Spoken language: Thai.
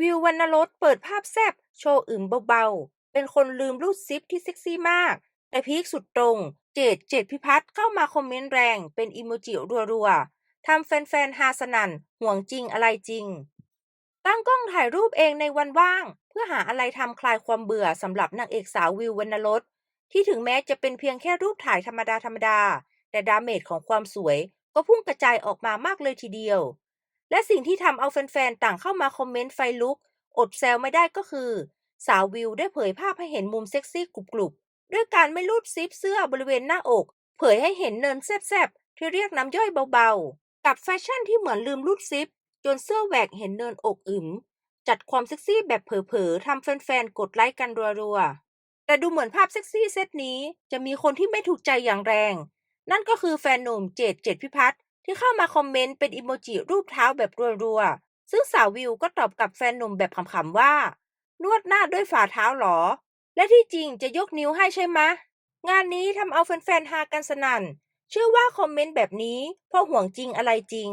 วิววรรณรสเปิดภาพแซบโชว์อึมเบาๆ เป็นคนลืมรูดซิปที่เซ็กซี่มาก แต่พีคสุดตรง เจดเจดพิพัฒน์เข้ามาคอมเมนต์แรงเป็นอิโมจิรัวๆ ทำแฟนๆฮาสนันห่วงจริงอะไรจริง ตั้งกล้องถ่ายรูปเองในวันว่าง เพื่อหาอะไรทำคลายความเบื่อสำหรับนางเอกสาววิววรรณรสที่ถึงแม้จะเป็นเพียงแค่รูปถ่ายธรรมดาธรรมดาๆแต่ดาเมจของความสวยก็พุ่งกระจายออกมามากเลยทีเดียว และสิ่งที่ทำเอาแฟนๆ ต่างเข้ามาคอมเมนต์ไฟลุก อดแซวไม่ได้ก็คือ สาววิวได้เผยภาพให้เห็นมุมเซ็กซี่กรุบๆ ด้วยการไม่รูดซิปเสื้อบริเวณหน้าอก เผยให้เห็นเนินแซบๆ ที่เรียกน้ำย่อยเบาๆ กับแฟชั่นที่เหมือนลืมรูดซิป จนเสื้อแหวกเห็นเนินอกอึมจัดความเซ็กซี่แบบเผลอๆทำแฟนๆ กดไลค์กันรัวๆ แต่ดูเหมือนภาพเซ็กซี่เซตนี้จะมีคนที่ไม่ถูกใจอย่างแรง นั่นก็คือแฟนหนุ่มเจดเจดพิพัฒน์ ที่เข้ามาคอมเมนต์เป็นอิโมจิรูปเท้าแบบรัวๆ ซึ่งสาววิวก็ตอบกับแฟนหนุ่มแบบขำๆว่า นวดหน้าด้วยฝ่าเท้าหรอ และที่จริงจะยกนิ้วให้ใช่ไหมงานนี้ทำเอาแฟนๆฮากันสนั่น เชื่อว่าคอมเมนต์แบบนี้เพราะห่วงจริงอะไรจริง